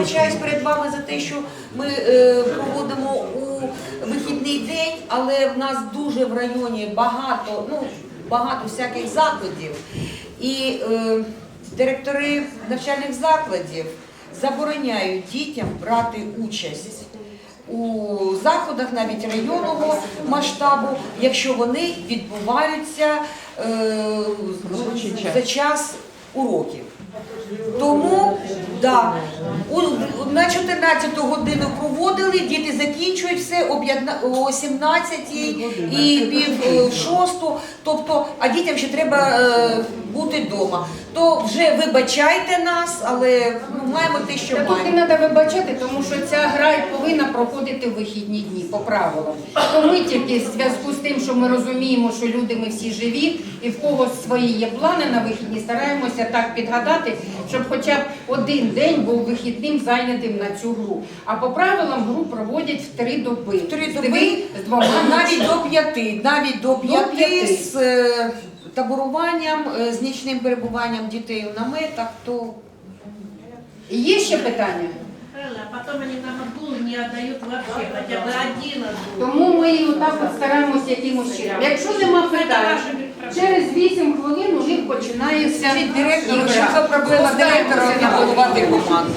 вибачаюсь перед вами за те, що ми е, проводимо у вихідний день, але в нас дуже в районі багато, ну багато всяких закладів. І е, директори навчальних закладів забороняють дітям брати участь у заходах навіть районного масштабу, якщо вони відбуваються е, за час уроків. Тому да, у, на 14 годину проводили, діти закінчують все о, 15 о 17 і пів е, шосту, тобто, а дітям ще треба е, бути вдома. То вже вибачайте нас, але ну, маємо те, що Та тут не треба вибачати, тому що ця гра і повинна проходити в вихідні дні по правилам. То ми тільки в зв'язку з тим, що ми розуміємо, що люди ми всі живі, і в когось свої є плани на вихідні, стараємося так підгадати, щоб хоча б один день був вихідним зайнятим на цю гру. А по правилам гру проводять в три доби. Три З доби, з двома навіть до п'яти, навіть до п'яти п'яти. з е, таборуванням, е, з нічним перебуванням дітей у наметах, то Є ще питання? Правильно, а потом они нам отгул не отдают вообще, хотя бы один отгул. Тому ми і отак от стараємося якимось чином. Якщо нема питань, через 8 хвилин у них починається скажіть директору, ігра. що за проблема директора на організувати команду.